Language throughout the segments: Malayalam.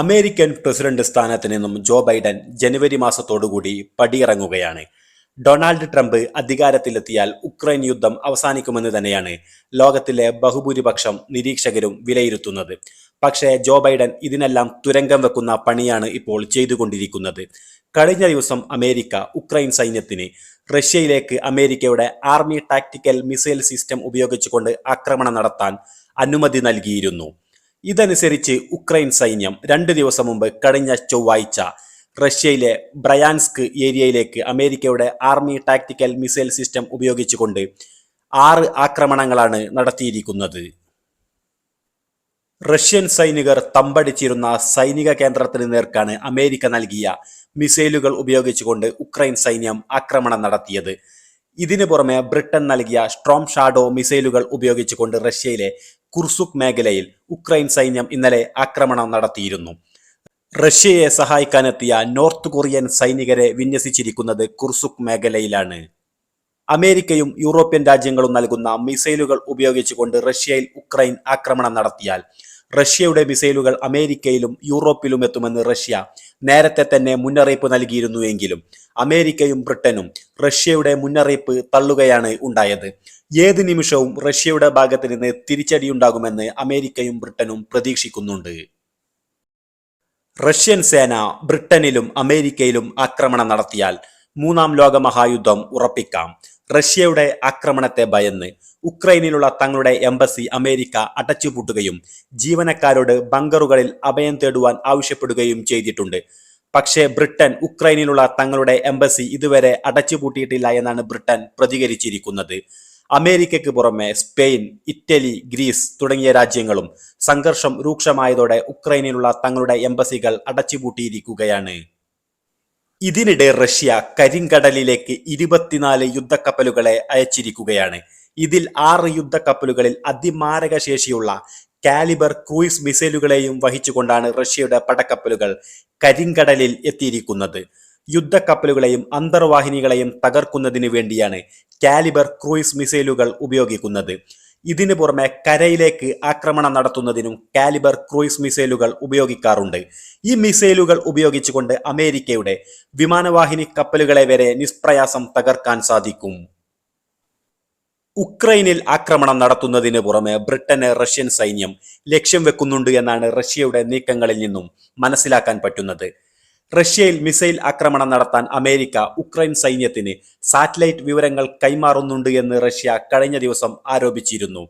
അമേരിക്കൻ പ്രസിഡന്റ് സ്ഥാനത്ത് നിന്നും ജോ ബൈഡൻ ജനുവരി മാസത്തോടുകൂടി പടിയിറങ്ങുകയാണ്. ഡൊണാൾഡ് ട്രംപ് അധികാരത്തിലെത്തിയാൽ ഉക്രൈൻ യുദ്ധം അവസാനിക്കുമെന്ന് തന്നെയാണ് ലോകത്തിലെ ബഹുഭൂരിപക്ഷം നിരീക്ഷകരും വിലയിരുത്തുന്നത്. പക്ഷേ ജോ ബൈഡൻ ഇതിനെല്ലാം തുരങ്കം വെക്കുന്ന പണിയാണ് ഇപ്പോൾ ചെയ്തുകൊണ്ടിരിക്കുന്നത്. കഴിഞ്ഞ ദിവസം അമേരിക്ക ഉക്രൈൻ സൈന്യത്തിന് റഷ്യയിലേക്ക് അമേരിക്കയുടെ ആർമി ടാക്ടിക്കൽ മിസൈൽ സിസ്റ്റം ഉപയോഗിച്ചുകൊണ്ട് ആക്രമണം നടത്താൻ അനുമതി നൽകിയിരുന്നു. ഇതനുസരിച്ച് ഉക്രൈൻ സൈന്യം രണ്ട് ദിവസം മുമ്പ് കഴിഞ്ഞ ചൊവ്വാഴ്ച റഷ്യയിലെ ബ്രയാൻസ്ക് ഏരിയയിലേക്ക് അമേരിക്കയുടെ ആർമി ടാക്ടിക്കൽ മിസൈൽ സിസ്റ്റം ഉപയോഗിച്ചുകൊണ്ട് ആറ് ആക്രമണങ്ങളാണ് നടത്തിയിരിക്കുന്നത്. റഷ്യൻ സൈനികർ തമ്പടിച്ചിരുന്ന സൈനിക കേന്ദ്രത്തിന് നേർക്കാണ് അമേരിക്ക നൽകിയ മിസൈലുകൾ ഉപയോഗിച്ചുകൊണ്ട് ഉക്രൈൻ സൈന്യം ആക്രമണം നടത്തിയത്. ഇതിനു പുറമെ ബ്രിട്ടൻ നൽകിയ സ്ട്രോം ഷാഡോ മിസൈലുകൾ ഉപയോഗിച്ചുകൊണ്ട് റഷ്യയിലെ കുർസുക് മേഖലയിൽ ഉക്രൈൻ സൈന്യം ഇന്നലെ ആക്രമണം നടത്തിയിരുന്നു. റഷ്യയെ സഹായിക്കാനെത്തിയ നോർത്ത് കൊറിയൻ സൈനികരെ വിന്യസിച്ചിരിക്കുന്നത് കുർസുക് മേഖലയിലാണ്. അമേരിക്കയും യൂറോപ്യൻ രാജ്യങ്ങളും നൽകുന്ന മിസൈലുകൾ ഉപയോഗിച്ചുകൊണ്ട് റഷ്യയിൽ ഉക്രൈൻ ആക്രമണം നടത്തിയാൽ റഷ്യയുടെ മിസൈലുകൾ അമേരിക്കയിലും യൂറോപ്പിലും എത്തുമെന്ന് റഷ്യ നേരത്തെ തന്നെ മുന്നറിയിപ്പ് നൽകിയിരുന്നുവെങ്കിലും അമേരിക്കയും ബ്രിട്ടനും റഷ്യയുടെ മുന്നറിയിപ്പ് തള്ളുകയാണ് ഉണ്ടായത്. ഏത് നിമിഷവും റഷ്യയുടെ ഭാഗത്ത് നിന്ന് തിരിച്ചടിയുണ്ടാകുമെന്ന് അമേരിക്കയും ബ്രിട്ടനും പ്രതീക്ഷിക്കുന്നുണ്ട്. റഷ്യൻ സേന ബ്രിട്ടനിലും അമേരിക്കയിലും ആക്രമണം നടത്തിയാൽ മൂന്നാം ലോക മഹായുദ്ധം ഉറപ്പിക്കാം. റഷ്യയുടെ ആക്രമണത്തെ ഭയന്ന് ഉക്രൈനിലുള്ള തങ്ങളുടെ എംബസി അമേരിക്ക അടച്ചുപൂട്ടുകയും ജീവനക്കാരോട് ബങ്കറുകളിൽ അഭയം തേടുവാൻ ആവശ്യപ്പെടുകയും ചെയ്തിട്ടുണ്ട്. പക്ഷേ ബ്രിട്ടൻ ഉക്രൈനിലുള്ള തങ്ങളുടെ എംബസി ഇതുവരെ അടച്ചുപൂട്ടിയിട്ടില്ല എന്നാണ് ബ്രിട്ടൻ പ്രതികരിച്ചിരിക്കുന്നത്. അമേരിക്കയ്ക്ക് പുറമെ സ്പെയിൻ ഇറ്റലി ഗ്രീസ് തുടങ്ങിയ രാജ്യങ്ങളും സംഘർഷം രൂക്ഷമായതോടെ ഉക്രൈനിലുള്ള തങ്ങളുടെ എംബസികൾ അടച്ചുപൂട്ടിയിരിക്കുകയാണ്. ഇതിനിടെ റഷ്യ കരിങ്കടലിലേക്ക് ഇരുപത്തിനാല് യുദ്ധക്കപ്പലുകളെ അയച്ചിരിക്കുകയാണ്. ഇതിൽ ആറ് യുദ്ധക്കപ്പലുകളിൽ അതിമാരക ശേഷിയുള്ള കാലിബർ ക്രൂയിസ് മിസൈലുകളെയും വഹിച്ചുകൊണ്ടാണ് റഷ്യയുടെ പടക്കപ്പലുകൾ കരിങ്കടലിൽ എത്തിയിരിക്കുന്നത്. യുദ്ധക്കപ്പലുകളെയും അന്തർവാഹിനികളെയും തകർക്കുന്നതിന് വേണ്ടിയാണ് കാലിബർ ക്രൂയിസ് മിസൈലുകൾ ഉപയോഗിക്കുന്നത്. ഇതിനു പുറമെ കരയിലേക്ക് ആക്രമണം നടത്തുന്നതിനും കാലിബർ ക്രൂയിസ് മിസൈലുകൾ ഉപയോഗിക്കാറുണ്ട്. ഈ മിസൈലുകൾ ഉപയോഗിച്ചുകൊണ്ട് അമേരിക്കയുടെ വിമാനവാഹിനി കപ്പലുകളെ വരെ നിഷ്പ്രയാസം തകർക്കാൻ സാധിക്കും. ഉക്രൈനിൽ ആക്രമണം നടത്തുന്നതിന് പുറമെ ബ്രിട്ടന് റഷ്യൻ സൈന്യം ലക്ഷ്യം വെക്കുന്നുണ്ട് എന്നാണ് റഷ്യയുടെ നീക്കങ്ങളിൽ നിന്നും മനസ്സിലാക്കാൻ പറ്റുന്നത്. റഷ്യയിൽ മിസൈൽ ആക്രമണം നടത്താൻ അമേരിക്ക ഉക്രൈൻ സൈന്യത്തിന് സാറ്റലൈറ്റ് വിവരങ്ങൾ കൈമാറുന്നുണ്ട് എന്ന് റഷ്യ കഴിഞ്ഞ ദിവസം ആരോപിച്ചിരുന്നു.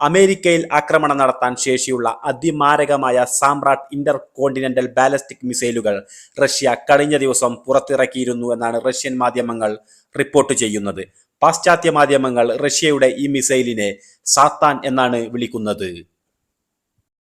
അമേരിക്കയിൽ ആക്രമണം നടത്താൻ ശേഷിയുള്ള അതിമാരകമായ സാമ്രാട്ട് ഇന്റർ കോണ്ടിനെന്റൽ ബാലസ്റ്റിക് മിസൈലുകൾ റഷ്യ കഴിഞ്ഞ ദിവസം പുറത്തിറക്കിയിരുന്നു എന്നാണ് റഷ്യൻ മാധ്യമങ്ങൾ റിപ്പോർട്ട് ചെയ്യുന്നത്. പാശ്ചാത്യ മാധ്യമങ്ങൾ റഷ്യയുടെ ഈ മിസൈലിനെ സാത്താൻ എന്നാണ് വിളിക്കുന്നത്.